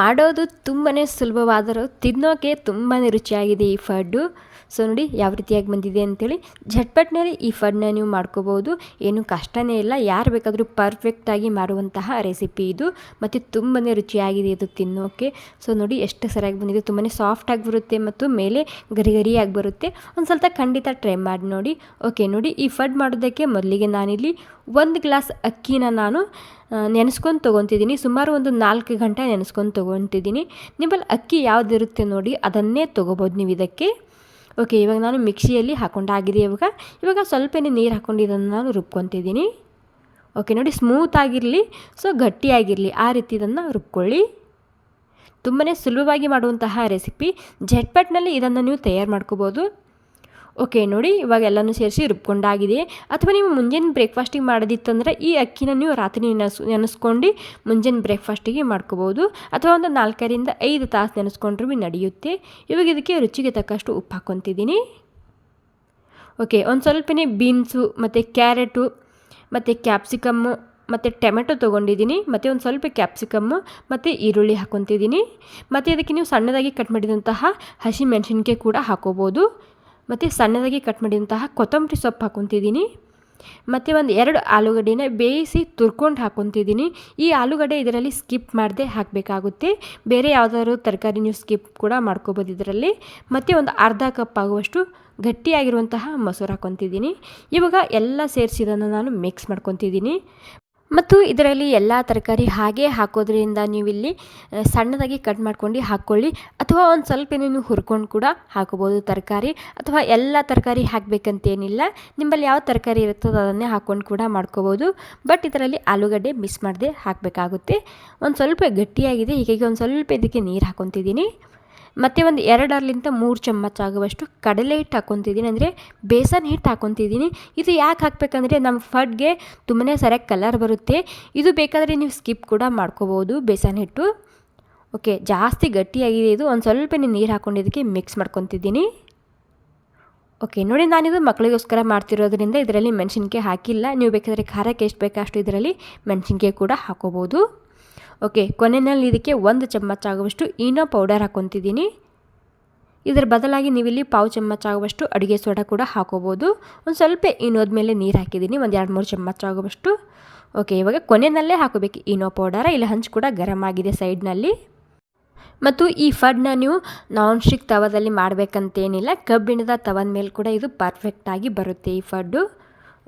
ಮಾಡೋದು ತುಂಬಾ ಸುಲಭವಾದರೂ ತಿನ್ನೋಕೆ ತುಂಬಾ ರುಚಿಯಾಗಿದೆ ಈ ಫಡ್ಡು. ಸೊ ನೋಡಿ, ಯಾವ ರೀತಿಯಾಗಿ ಬಂದಿದೆ ಅಂತೇಳಿ ಝಟ್ಪಟ್ನಲ್ಲಿ ಈ ಫಡ್ನ ನೀವು ಮಾಡ್ಕೋಬೋದು. ಏನು ಕಷ್ಟನೇ ಇಲ್ಲ, ಯಾರು ಬೇಕಾದರೂ ಪರ್ಫೆಕ್ಟಾಗಿ ಮಾಡುವಂತಹ ರೆಸಿಪಿ ಇದು. ಮತ್ತು ತುಂಬಾ ರುಚಿಯಾಗಿದೆ ಇದು ತಿನ್ನೋಕೆ. ಸೊ ನೋಡಿ, ಎಷ್ಟು ಸರಿಯಾಗಿ ಬಂದಿದೆ. ತುಂಬಾ ಸಾಫ್ಟಾಗಿ ಬರುತ್ತೆ ಮತ್ತು ಮೇಲೆ ಗರಿ ಗರಿಯಾಗಿ ಬರುತ್ತೆ. ಒಂದು ಸ್ವಲ್ಪ ಖಂಡಿತ ಟ್ರೈ ಮಾಡಿ ನೋಡಿ. ಓಕೆ ನೋಡಿ, ಈ ಫಡ್ ಮಾಡೋದಕ್ಕೆ ಮೊದಲಿಗೆ ನಾನಿಲ್ಲಿ ಒಂದು ಗ್ಲಾಸ್ ಅಕ್ಕಿನ ನಾನು ನೆನೆಸ್ಕೊಂಡು ತೊಗೊತಿದ್ದೀನಿ. ಸುಮಾರು ಒಂದು ನಾಲ್ಕು ಗಂಟೆ ನೆನೆಸ್ಕೊಂಡು ತೊಗೊತಿದ್ದೀನಿ. ನಿಮ್ಮಲ್ಲಿ ಅಕ್ಕಿ ಯಾವುದಿರುತ್ತೆ ನೋಡಿ ಅದನ್ನೇ ತೊಗೋಬೋದು ನೀವು ಇದಕ್ಕೆ. ಓಕೆ ಇವಾಗ ನಾನು ಮಿಕ್ಸಿಯಲ್ಲಿ ಹಾಕೊಂಡಾಗಿದೆ ಇವಾಗ. ಇವಾಗ ಸ್ವಲ್ಪನೇ ನೀರು ಹಾಕೊಂಡು ಇದನ್ನು ನಾನು ರುಬ್ಕೊತಿದ್ದೀನಿ. ಓಕೆ ನೋಡಿ ಸ್ಮೂತ್ ಆಗಿರಲಿ ಸೊ ಗಟ್ಟಿಯಾಗಿರಲಿ ಆ ರೀತಿ ಇದನ್ನು ರುಬ್ಕೊಳ್ಳಿ. ತುಂಬಾ ಸುಲಭವಾಗಿ ಮಾಡುವಂತಹ ರೆಸಿಪಿ ಝಟ್ಪಟ್ನಲ್ಲಿ ಇದನ್ನು ನೀವು ತಯಾರು ಮಾಡ್ಕೋಬೋದು. ಓಕೆ, ನೋಡಿ ಇವಾಗ ಎಲ್ಲನೂ ಸೇರಿಸಿ ರುಬ್ಕೊಂಡಾಗಿದೆ. ಅಥವಾ ನೀವು ಮುಂಜಾನೆ ಬ್ರೇಕ್ಫಾಸ್ಟಿಗೆ ಮಾಡೋದಿತ್ತಂದ್ರೆ ಈ ಅಕ್ಕಿನ ನೀವು ರಾತ್ರಿ ನೆನೆಸ್, ನೆನೆಸ್ಕೊಂಡು ಮುಂಜಾನೆ ಬ್ರೇಕ್ಫಾಸ್ಟಿಗೆ ಮಾಡ್ಕೋಬೋದು. ಅಥವಾ ಒಂದು ನಾಲ್ಕರಿಂದ ಐದು ತಾಸು ನೆನೆಸ್ಕೊಂಡ್ರೂ ನಡೆಯುತ್ತೆ. ಇವಾಗ ಇದಕ್ಕೆ ರುಚಿಗೆ ತಕ್ಕಷ್ಟು ಉಪ್ಪು ಹಾಕ್ಕೊತಿದ್ದೀನಿ. ಓಕೆ, ಒಂದು ಸ್ವಲ್ಪನೇ ಬೀನ್ಸು, ಮತ್ತು ಕ್ಯಾರೆಟು, ಮತ್ತು ಕ್ಯಾಪ್ಸಿಕಮ್ಮು, ಮತ್ತು ಟೊಮೆಟೊ ತೊಗೊಂಡಿದ್ದೀನಿ, ಮತ್ತು ಒಂದು ಸ್ವಲ್ಪ ಕ್ಯಾಪ್ಸಿಕಮ್ಮು, ಮತ್ತು ಈರುಳ್ಳಿ ಹಾಕ್ಕೊತಿದ್ದೀನಿ. ಮತ್ತು ಇದಕ್ಕೆ ನೀವು ಸಣ್ಣದಾಗಿ ಕಟ್ ಮಾಡಿದಂತಹ ಹಸಿ ಮೆಣಸಿನ್ಕಾಯಿ ಕೂಡ ಹಾಕೋಬೋದು. ಮತ್ತು ಸಣ್ಣದಾಗಿ ಕಟ್ ಮಾಡಿದಂತಹ ಕೊತ್ತಂಬರಿ ಸೊಪ್ಪು ಹಾಕೊತಿದ್ದೀನಿ. ಮತ್ತು ಒಂದು ಎರಡು ಆಲೂಗಡ್ಡೆನ ಬೇಯಿಸಿ ತುರ್ಕೊಂಡು ಹಾಕ್ಕೊತಿದ್ದೀನಿ ಈ ಆಲೂಗಡ್ಡೆ ಇದರಲ್ಲಿ ಸ್ಕಿಪ್ ಮಾಡದೆ ಹಾಕಬೇಕಾಗುತ್ತೆ. ಬೇರೆ ಯಾವುದಾದ್ರು ತರಕಾರಿ ನೀವು ಸ್ಕಿಪ್ ಕೂಡ ಮಾಡ್ಕೋಬೋದು ಇದರಲ್ಲಿ. ಮತ್ತು ಒಂದು ಅರ್ಧ ಕಪ್ ಆಗುವಷ್ಟು ಗಟ್ಟಿಯಾಗಿರುವಂತಹ ಮೊಸರು ಹಾಕ್ಕೊತಿದ್ದೀನಿ ಇವಾಗ ಎಲ್ಲ ಸೇರಿಸಿದನ್ನು ನಾನು ಮಿಕ್ಸ್ ಮಾಡ್ಕೊತಿದ್ದೀನಿ. ಮತ್ತು ಇದರಲ್ಲಿ ಎಲ್ಲ ತರಕಾರಿ ಹಾಗೆ ಹಾಕೋದ್ರಿಂದ ನೀವು ಇಲ್ಲಿ ಸಣ್ಣದಾಗಿ ಕಟ್ ಮಾಡ್ಕೊಂಡು ಹಾಕ್ಕೊಳ್ಳಿ. ಅಥವಾ ಒಂದು ಸ್ವಲ್ಪ ನೀವು ಹುರ್ಕೊಂಡು ಕೂಡ ಹಾಕೋಬೋದು ತರಕಾರಿ. ಅಥವಾ ಎಲ್ಲ ತರಕಾರಿ ಹಾಕಬೇಕಂತೇನಿಲ್ಲ. ನಿಮ್ಮಲ್ಲಿ ಯಾವ ತರಕಾರಿ ಇರುತ್ತೋ ಅದನ್ನೇ ಹಾಕ್ಕೊಂಡು ಕೂಡ ಮಾಡ್ಕೋಬೋದು. ಬಟ್ ಇದರಲ್ಲಿ ಆಲೂಗಡ್ಡೆ ಮಿಸ್ ಮಾಡದೆ ಹಾಕಬೇಕಾಗುತ್ತೆ. ಒಂದು ಸ್ವಲ್ಪ ಗಟ್ಟಿಯಾಗಿದೆ. ಹೀಗಾಗಿ ಒಂದು ಸ್ವಲ್ಪ ಇದಕ್ಕೆ ನೀರು ಹಾಕೊತಿದ್ದೀನಿ. ಮತ್ತು ಒಂದು ಎರಡರಲಿಂದ ಮೂರು ಚಮಚ ಆಗುವಷ್ಟು ಕಡಲೆ ಹಿಟ್ಟು ಹಾಕ್ಕೊತಿದ್ದೀನಿ ಅಂದರೆ ಬೇಸನ್ ಹಿಟ್ಟು ಹಾಕ್ಕೊತಿದ್ದೀನಿ ಇದು ಯಾಕೆ ಹಾಕಬೇಕಂದ್ರೆ ನಮ್ಮ ಫಡ್ಗೆ ತುಂಬನೇ ಸರಿಯಾಗಿ ಕಲರ್ ಬರುತ್ತೆ. ಇದು ಬೇಕಾದರೆ ನೀವು ಸ್ಕಿಪ್ ಕೂಡ ಮಾಡ್ಕೋಬೋದು ಬೇಸನ್ ಹಿಟ್ಟು. ಓಕೆ, ಜಾಸ್ತಿ ಗಟ್ಟಿಯಾಗಿದೆ ಇದು. ಒಂದು ಸ್ವಲ್ಪ ನೀರು ಹಾಕ್ಕೊಂಡಿದ್ದಕ್ಕೆ ಮಿಕ್ಸ್ ಮಾಡ್ಕೊತಿದ್ದೀನಿ. ಓಕೆ, ನೋಡಿ ನಾನಿದು ಮಕ್ಕಳಿಗೋಸ್ಕರ ಮಾಡ್ತಿರೋದ್ರಿಂದ ಇದರಲ್ಲಿ ಮೆಣಸಿನ್ಕಾಯಿ ಹಾಕಿಲ್ಲ. ನೀವು ಬೇಕಾದರೆ ಖಾರಕ್ಕೆ ಎಷ್ಟು ಬೇಕಷ್ಟು ಇದರಲ್ಲಿ ಮೆಣಸಿನ್ಕಾಯಿ ಕೂಡ ಹಾಕೋಬೋದು. ಓಕೆ, ಕೊನೆಯಲ್ಲಿ ಇದಕ್ಕೆ ಒಂದು ಚಮಚ ಆಗುವಷ್ಟು ಈನೋ ಪೌಡರ್ ಹಾಕ್ಕೊತಿದ್ದೀನಿ ಇದರ ಬದಲಾಗಿ ನೀವಿಲ್ಲಿ ಪಾವು ಚಮಚ ಆಗುವಷ್ಟು ಅಡುಗೆ ಸೋಡಾ ಕೂಡ ಹಾಕೋಬೋದು. ಒಂದು ಸ್ವಲ್ಪ ಇನೋದ ಮೇಲೆ ನೀರು ಹಾಕಿದ್ದೀನಿ, ಒಂದು ಎರಡು ಮೂರು ಚಮಚ ಆಗುವಷ್ಟು. ಓಕೆ, ಇವಾಗ ಕೊನೆಯಲ್ಲೇ ಹಾಕೋಬೇಕು ಇನೋ ಪೌಡರ, ಇಲ್ಲ ಹಂಚು ಕೂಡ ಗರಂ ಆಗಿದೆ ಸೈಡ್ನಲ್ಲಿ. ಮತ್ತು ಈ ಫಡ್ನ ನೀವು ನಾನ್ ಸ್ಟಿಕ್ ತವದಲ್ಲಿ ಮಾಡಬೇಕಂತೇನಿಲ್ಲ, ಕಬ್ಬಿಣದ ತವದ ಮೇಲೆ ಕೂಡ ಇದು ಪರ್ಫೆಕ್ಟಾಗಿ ಬರುತ್ತೆ ಈ ಫಡ್ಡು.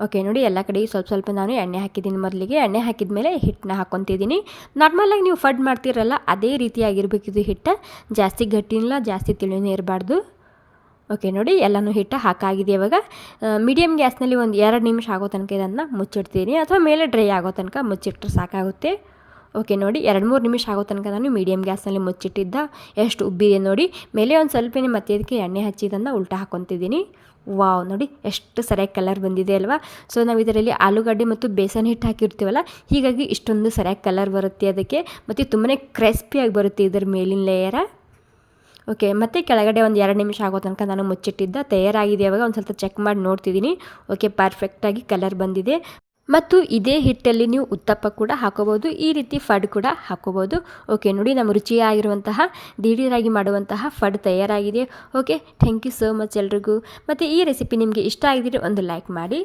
ಓಕೆ ನೋಡಿ ಎಲ್ಲ ಕಡೆ ಸ್ವಲ್ಪ ಸ್ವಲ್ಪ ನಾನು ಎಣ್ಣೆ ಹಾಕಿದ್ದೀನಿ ಮೊದಲಿಗೆ. ಎಣ್ಣೆ ಹಾಕಿದ ಮೇಲೆ ಹಿಟ್ಟನ್ನ ಹಾಕ್ಕೊತಿದ್ದೀನಿ ನಾರ್ಮಲಾಗಿ ನೀವು ಫಡ್ ಮಾಡ್ತೀರಲ್ಲ, ಅದೇ ರೀತಿಯಾಗಿರಬೇಕಿದು ಹಿಟ್ಟು. ಜಾಸ್ತಿ ಗಟ್ಟಿನಿಲ್ಲ, ಜಾಸ್ತಿ ತಿಳಿನೇ ಇರಬಾರ್ದು. ಓಕೆ ನೋಡಿ ಎಲ್ಲನೂ ಹಿಟ್ಟು ಹಾಕಾಗಿದೆ ಇವಾಗ. ಮೀಡಿಯಮ್ ಗ್ಯಾಸ್ನಲ್ಲಿ ಒಂದು ಎರಡು ನಿಮಿಷ ಆಗೋ ತನಕ ಇದನ್ನು ಮುಚ್ಚಿಡ್ತೀನಿ. ಅಥವಾ ಮೇಲೆ ಡ್ರೈ ಆಗೋ ತನಕ ಮುಚ್ಚಿಟ್ರೆ ಸಾಕಾಗುತ್ತೆ. ಓಕೆ, ನೋಡಿ ಎರಡು ಮೂರು ನಿಮಿಷ ಆಗೋ ತನಕ ನಾನು ಮೀಡಿಯಮ್ ಗ್ಯಾಸ್ನಲ್ಲಿ ಮುಚ್ಚಿಟ್ಟಿದ್ದ ಎಷ್ಟು ಉಬ್ಬಿದೆ ನೋಡಿ. ಮೇಲೆ ಒಂದು ಸ್ವಲ್ಪನೇ ಮತ್ತೆ ಅದಕ್ಕೆ ಎಣ್ಣೆ ಹಚ್ಚಿದ್ದನ್ನು ಉಲ್ಟಾ ಹಾಕ್ಕೊತಿದ್ದೀನಿ ವಾವ್, ನೋಡಿ, ಎಷ್ಟು ಸರಿಯಾಗಿ ಕಲರ್ ಬಂದಿದೆ ಅಲ್ವಾ? ಸೊ ನಾವು ಇದರಲ್ಲಿ ಆಲೂಗಡ್ಡೆ ಮತ್ತು ಬೇಸನ್ ಹಿಟ್ಟು ಹಾಕಿರ್ತೀವಲ್ಲ, ಹೀಗಾಗಿ ಇಷ್ಟೊಂದು ಸರಿಯಾಗಿ ಕಲರ್ ಬರುತ್ತೆ ಅದಕ್ಕೆ. ಮತ್ತು ತುಂಬಾ ಕ್ರಿಸ್ಪಿಯಾಗಿ ಬರುತ್ತೆ ಇದರ ಮೇಲಿನ ಲೇಯರ ಓಕೆ, ಮತ್ತು ಕೆಳಗಡೆ ಒಂದು ಎರಡು ನಿಮಿಷ ಆಗೋ ತನಕ ನಾನು ಮುಚ್ಚಿಟ್ಟಿದ್ದ. ತಯಾರಾಗಿದೆ ಅವಾಗ ಒಂದು ಸ್ವಲ್ಪ ಚೆಕ್ ಮಾಡಿ ನೋಡ್ತಿದ್ದೀನಿ. ಓಕೆ ಪರ್ಫೆಕ್ಟಾಗಿ ಕಲರ್ ಬಂದಿದೆ. ಮತ್ತು ಇದೇ ಹಿಟ್ಟಲ್ಲಿ ನೀವು ಉತ್ತಪ್ಪ ಕೂಡ ಹಾಕೋಬೋದು, ಈ ರೀತಿ ಫಡ್ ಕೂಡ ಹಾಕೋಬೋದು. ಓಕೆ ನೋಡಿ ನಮ್ಮ ರುಚಿಯಾಗಿರುವಂತಹ, ದಿಢೀರಾಗಿ ಮಾಡುವಂತಹ ಫಡ್ ತಯಾರಾಗಿದೆ. Okay thank you so much ಎಲ್ರಿಗೂ. ಮತ್ತು ಈ ರೆಸಿಪಿ ನಿಮಗೆ ಇಷ್ಟ ಆಗಿದ್ರೆ ಒಂದು ಲೈಕ್ ಮಾಡಿ.